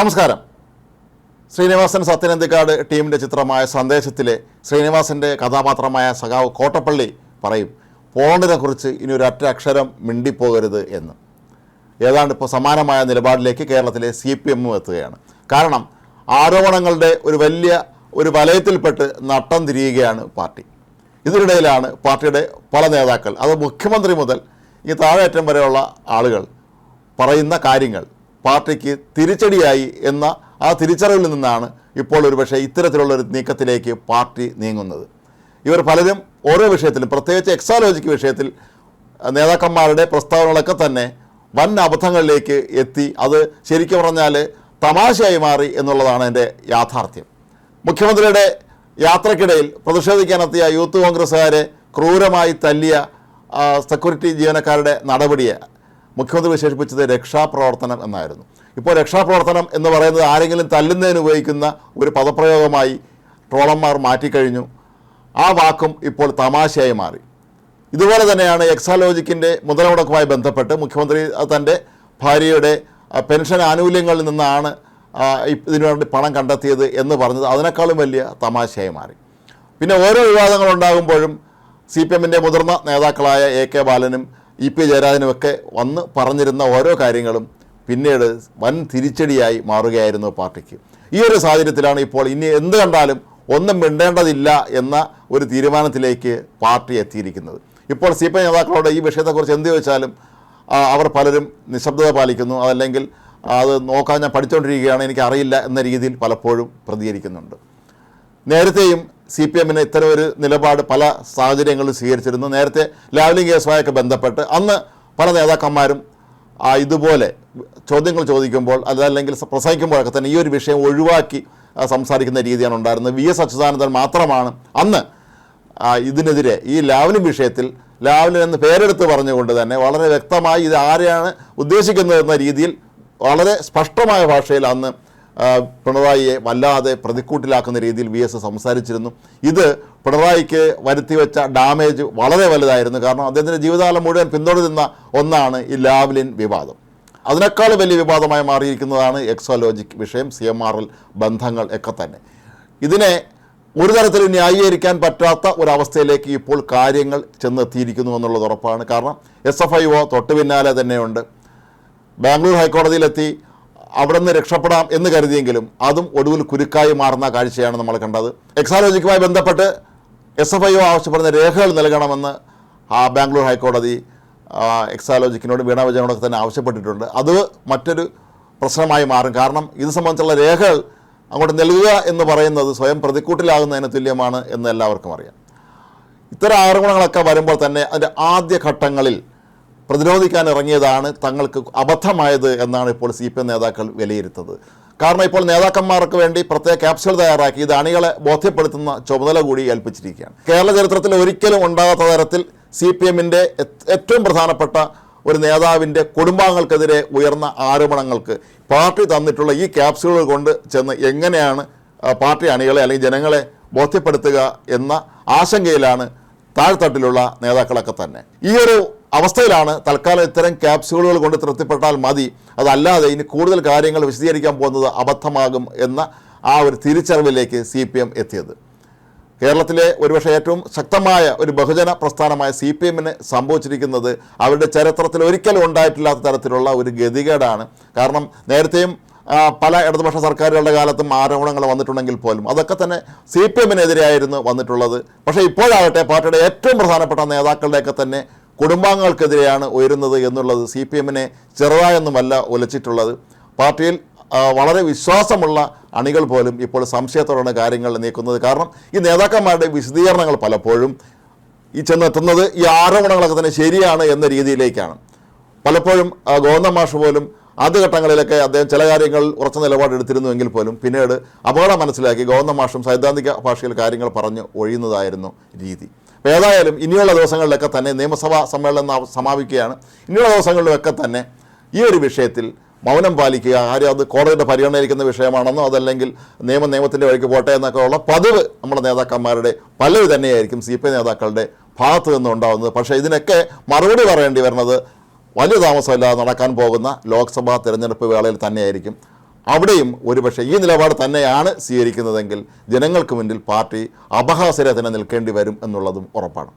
നമസ്കാരം. ശ്രീനിവാസൻ സത്യനന്ദിക്കാട് ടീമിന്റെ ചിത്രമായ സന്ദേശത്തിലെ ശ്രീനിവാസന്റെ കഥാപാത്രമായ സഖാവ് കോട്ടപ്പള്ളി പറയും പോണ്ടിനെക്കുറിച്ച് ഇനി ഒരു ഒറ്റ അക്ഷരം മിണ്ടിപ്പോകരുത് എന്ന്. ഏതാണ്ട് ഇപ്പോൾ സമാനമായ നിലപാടിലേക്ക് കേരളത്തിലെ സി പി എമ്മും എത്തുകയാണ്. കാരണം ആരോപണങ്ങളുടെ ഒരു വലിയ ഒരു വലയത്തിൽപ്പെട്ട് നട്ടം തിരിയുകയാണ് പാർട്ടി. ഇതിനിടയിലാണ് പാർട്ടിയുടെ പല നേതാക്കൾ അത് മുഖ്യമന്ത്രി മുതൽ ഈ താഴേറ്റം വരെയുള്ള ആളുകൾ പറയുന്ന കാര്യങ്ങൾ പാർട്ടിക്ക് തിരിച്ചടിയായി എന്ന ആ തിരിച്ചറിവിൽ നിന്നാണ് ഇപ്പോൾ ഒരുപക്ഷെ ഇത്തരത്തിലുള്ള ഒരു നീക്കത്തിലേക്ക് പാർട്ടി നീങ്ങുന്നത്. ഇവർ പലരും ഓരോ വിഷയത്തിലും പ്രത്യേകിച്ച് എക്സാലോജിക്ക് വിഷയത്തിൽ നേതാക്കന്മാരുടെ പ്രസ്താവനകളൊക്കെ തന്നെ വൻ അബദ്ധങ്ങളിലേക്ക് എത്തി. അത് ശരിക്കും പറഞ്ഞാൽ തമാശയായി മാറി എന്നുള്ളതാണ് എന്റെ യാഥാർത്ഥ്യം. മുഖ്യമന്ത്രിയുടെ യാത്രക്കിടയിൽ പ്രതിഷേധിക്കാനെത്തിയ യൂത്ത് കോൺഗ്രസ്സുകാരെ ക്രൂരമായി തല്ലിയ സെക്യൂരിറ്റി ജീവനക്കാരുടെ നടപടിയെ മുഖ്യമന്ത്രി വിശേഷിപ്പിച്ചത് രക്ഷാപ്രവർത്തനം എന്നായിരുന്നു. ഇപ്പോൾ രക്ഷാപ്രവർത്തനം എന്ന് പറയുന്നത് ആരെങ്കിലും തല്ലുന്നതിന് ഉപയോഗിക്കുന്ന ഒരു പദപ്രയോഗമായി ട്രോളന്മാർ മാറ്റിക്കഴിഞ്ഞു. ആ വാക്കും ഇപ്പോൾ തമാശയായി മാറി. ഇതുപോലെ തന്നെയാണ് എക്സാലോജിക്കിന്റെ മുതലമുടക്കുമായി ബന്ധപ്പെട്ട് മുഖ്യമന്ത്രി തന്റെ ഭാര്യയുടെ പെൻഷൻ ആനുകൂല്യങ്ങളിൽ നിന്നാണ് ഇതിനു വേണ്ടി പണം കണ്ടെത്തിയത് എന്ന് പറഞ്ഞത് അതിനേക്കാളും വലിയ തമാശയായി മാറി. പിന്നെ ഓരോ വിവാദങ്ങളുണ്ടാകുമ്പോഴും സി പി എമ്മിന്റെ മുതിർന്ന നേതാക്കളായ എ കെ ബാലനും ഇ പി ജയരാജനുമൊക്കെ വന്ന് പറഞ്ഞിരുന്ന ഓരോ കാര്യങ്ങളും പിന്നീട് വൻ തിരിച്ചടിയായി മാറുകയായിരുന്നു പാർട്ടിക്ക്. ഈ ഒരു സാഹചര്യത്തിലാണ് ഇപ്പോൾ ഇനി എന്ത് കണ്ടാലും ഒന്നും മിണ്ടേണ്ടതില്ല എന്ന ഒരു തീരുമാനത്തിലേക്ക് പാർട്ടി എത്തിയിരിക്കുന്നത്. ഇപ്പോൾ സി പി ഐ നേതാക്കളോട് ഈ വിഷയത്തെക്കുറിച്ച് എന്ത് ചോദിച്ചാലും അവർ പലരും നിശബ്ദത പാലിക്കുന്നു. അതല്ലെങ്കിൽ അത് നോക്കാൻ ഞാൻ പഠിച്ചുകൊണ്ടിരിക്കുകയാണ് എനിക്കറിയില്ല എന്ന രീതിയിൽ പലപ്പോഴും പ്രതികരിക്കുന്നുണ്ട്. നേരത്തെയും സി പി എമ്മിന് ഇത്തരം ഒരു നിലപാട് പല സാഹചര്യങ്ങളിൽ സ്വീകരിച്ചിരുന്നു. നേരത്തെ ലാവ്ലിംഗ് കേസുമായൊക്കെ ബന്ധപ്പെട്ട് അന്ന് പല നേതാക്കന്മാരും ഇതുപോലെ ചോദ്യങ്ങൾ ചോദിക്കുമ്പോൾ അതല്ലെങ്കിൽ പ്രസംഗിക്കുമ്പോഴൊക്കെ തന്നെ ഈ ഒരു വിഷയം ഒഴിവാക്കി സംസാരിക്കുന്ന രീതിയാണ് ഉണ്ടായിരുന്നത്. വി എസ് അച്യുതാനന്ദൻ മാത്രമാണ് അന്ന് ഇതിനെതിരെ ഈ ലാവ്ലിൻ വിഷയത്തിൽ ലാവ്ലിൻ എന്ന് പേരെടുത്ത് പറഞ്ഞുകൊണ്ട് തന്നെ വളരെ വ്യക്തമായി ഇത് ആരെയാണ് ഉദ്ദേശിക്കുന്നത് എന്ന രീതിയിൽ വളരെ സ്പഷ്ടമായ ഭാഷയിൽ അന്ന് പിണറായിയെ വല്ലാതെ പ്രതിക്കൂട്ടിലാക്കുന്ന രീതിയിൽ വി എസ് സംസാരിച്ചിരുന്നു. ഇത് പിണറായിക്ക് വരുത്തി വെച്ച ഡാമേജ് വളരെ വലുതായിരുന്നു. കാരണം അദ്ദേഹത്തിന്റെ ജീവിതകാലം മുഴുവൻ പിന്തുടരുന്ന ഒന്നാണ് ഈ ലാവ്ലിൻ വിവാദം. അതിനേക്കാൾ വലിയ വിവാദമായി മാറിയിരിക്കുന്നതാണ് എക്സോലോജിക് വിഷയം സി എം ആർ എൽ ബന്ധങ്ങൾ ഒക്കെ തന്നെ. ഇതിനെ ഒരു തരത്തിൽ ന്യായീകരിക്കാൻ പറ്റാത്ത ഒരവസ്ഥയിലേക്ക് ഇപ്പോൾ കാര്യങ്ങൾ ചെന്നെത്തിയിരിക്കുന്നു എന്നുള്ളത് ഉറപ്പാണ്. കാരണം എസ് എഫ് ഐ ഒ തൊട്ട് പിന്നാലെ തന്നെയുണ്ട്. ബാംഗ്ലൂർ ഹൈക്കോടതിയിലെത്തി അവിടെ നിന്ന് രക്ഷപ്പെടാം എന്ന് കരുതിയെങ്കിലും അതും ഒടുവിൽ കുരുക്കായി മാറുന്ന കാഴ്ചയാണ് നമ്മൾ കണ്ടത്. എക്സാലോജിക്കുമായി ബന്ധപ്പെട്ട് എസ് എഫ് ഐ ഒ ആവശ്യപ്പെടുന്ന രേഖകൾ നൽകണമെന്ന് ആ ബാംഗ്ലൂർ ഹൈക്കോടതി എക്സാലോജിക്കിനോട് വീണ വിജയനോടൊക്കെ തന്നെ ആവശ്യപ്പെട്ടിട്ടുണ്ട്. അത് മറ്റൊരു പ്രശ്നമായി മാറും. കാരണം ഇത് സംബന്ധിച്ചുള്ള രേഖകൾ അങ്ങോട്ട് നൽകുക എന്ന് പറയുന്നത് സ്വയം പ്രതിക്കൂട്ടിലാകുന്നതിന് തുല്യമാണ് എന്ന് എല്ലാവർക്കും അറിയാം. ഇത്തരം ആരോപണങ്ങളൊക്കെ വരുമ്പോൾ തന്നെ അതിന്റെ ആദ്യ ഘട്ടങ്ങളിൽ പ്രതിരോധിക്കാൻ ഇറങ്ങിയതാണ് തങ്ങൾക്ക് അബദ്ധമായത് എന്നാണ് ഇപ്പോൾ സി നേതാക്കൾ വിലയിരുത്തുന്നത്. കാരണം ഇപ്പോൾ നേതാക്കന്മാർക്ക് വേണ്ടി പ്രത്യേക ക്യാപ്സ്യൂൾ തയ്യാറാക്കി ഇത് അണികളെ ബോധ്യപ്പെടുത്തുന്ന ചുമതല കൂടി ഏൽപ്പിച്ചിരിക്കുകയാണ്. കേരള ചരിത്രത്തിൽ ഒരിക്കലും ഉണ്ടാകാത്ത തരത്തിൽ സി പി എമ്മിന്റെ ഏറ്റവും പ്രധാനപ്പെട്ട ഒരു നേതാവിന്റെ കുടുംബാംഗങ്ങൾക്കെതിരെ ഉയർന്ന ആരോപണങ്ങൾക്ക് പാർട്ടി തന്നിട്ടുള്ള ഈ ക്യാപ്സ്യൂളുകൾ കൊണ്ട് ചെന്ന് എങ്ങനെയാണ് പാർട്ടി അണികളെ അല്ലെങ്കിൽ ജനങ്ങളെ ബോധ്യപ്പെടുത്തുക എന്ന ആശങ്കയിലാണ് താഴ്ത്തട്ടിലുള്ള നേതാക്കളൊക്കെ തന്നെ. ഈ ഒരു അവസ്ഥയിലാണ് തൽക്കാലം ഇത്തരം ക്യാപ്സ്യൂളുകൾ കൊണ്ട് തൃപ്തിപ്പെട്ടാൽ മതി. അതല്ലാതെ ഇനി കൂടുതൽ കാര്യങ്ങൾ വിശദീകരിക്കാൻ പോകുന്നത് അബദ്ധമാകും എന്ന ആ ഒരു തിരിച്ചറിവിലേക്ക് സി പി എം എത്തിയത്. കേരളത്തിലെ ഒരുപക്ഷെ ഏറ്റവും ശക്തമായ ഒരു ബഹുജന പ്രസ്ഥാനമായ സി പി എമ്മിന് സംഭവിച്ചിരിക്കുന്നത് അവരുടെ ചരിത്രത്തിൽ ഒരിക്കലും ഉണ്ടായിട്ടില്ലാത്ത തരത്തിലുള്ള ഒരു ഗതികേടാണ്. കാരണം നേരത്തെയും പല ഇടതുപക്ഷ സർക്കാരുകളുടെ കാലത്തും ആരോപണങ്ങൾ വന്നിട്ടുണ്ടെങ്കിൽ പോലും അതൊക്കെ തന്നെ സി പി എമ്മിനെതിരെയായിരുന്നു വന്നിട്ടുള്ളത്. പക്ഷേ ഇപ്പോഴാകട്ടെ പാർട്ടിയുടെ ഏറ്റവും പ്രധാനപ്പെട്ട നേതാക്കളുടെയൊക്കെ തന്നെ കുടുംബാംഗങ്ങൾക്കെതിരെയാണ് ഉയരുന്നത് എന്നുള്ളത് സി പി എമ്മിനെ ചെറുതായൊന്നുമല്ല ഒലച്ചിട്ടുള്ളത്. പാർട്ടിയിൽ വളരെ വിശ്വാസമുള്ള അണികൾ പോലും ഇപ്പോൾ സംശയത്തോടെയാണ് കാര്യങ്ങൾ നീക്കുന്നത്. കാരണം ഈ നേതാക്കന്മാരുടെ വിശദീകരണങ്ങൾ പലപ്പോഴും ഈ ചെന്നെത്തുന്നത് ഈ ആരോപണങ്ങളൊക്കെ തന്നെ ശരിയാണ് എന്ന രീതിയിലേക്കാണ്. പലപ്പോഴും ഗോവന്ദമാഷ് പോലും മാഷ് പോലും ആദ്യഘട്ടങ്ങളിലൊക്കെ അദ്ദേഹം ചില കാര്യങ്ങൾ ഉറച്ച നിലപാടെടുത്തിരുന്നുവെങ്കിൽ പോലും പിന്നീട് അപകടം മനസ്സിലാക്കി ഗോവന്ദ മാഷും സൈദ്ധാന്തിക ഭാഷയിൽ കാര്യങ്ങൾ പറഞ്ഞ് ഒഴിയുന്നതായിരുന്നു രീതി. ഏതായാലും ഇനിയുള്ള ദിവസങ്ങളിലൊക്കെ തന്നെ നിയമസഭാ സമ്മേളനം സമാപിക്കുകയാണ്. ഇനിയുള്ള ദിവസങ്ങളിലൊക്കെ തന്നെ ഈ ഒരു വിഷയത്തിൽ മൗനം പാലിക്കുക. ആരും അത് കോടതിയുടെ പരിഗണനയിരിക്കുന്ന വിഷയമാണെന്നോ അതല്ലെങ്കിൽ നിയമ നിയമത്തിന്റെ വഴിക്ക് പോട്ടെ എന്നൊക്കെ ഉള്ള പതിവ് നമ്മുടെ നേതാക്കന്മാരുടെ പലവ് തന്നെയായിരിക്കും സി പി ഐ നേതാക്കളുടെ ഭാഗത്ത് നിന്നും ഉണ്ടാകുന്നത് പക്ഷേ ഇതിനൊക്കെ മറുപടി പറയേണ്ടി വരുന്നത് വലിയ താമസമില്ലാതെ നടക്കാൻ പോകുന്ന ലോക്സഭാ തിരഞ്ഞെടുപ്പ് വേളയിൽ തന്നെയായിരിക്കും. അവിടെയും ഒരുപക്ഷെ ഈ നിലപാട് തന്നെയാണ് സ്വീകരിക്കുന്നതെങ്കിൽ ജനങ്ങൾക്ക് മുന്നിൽ പാർട്ടി അപഹാസ്യരെ നിൽക്കേണ്ടി വരും എന്നുള്ളതും ഉറപ്പാണ്.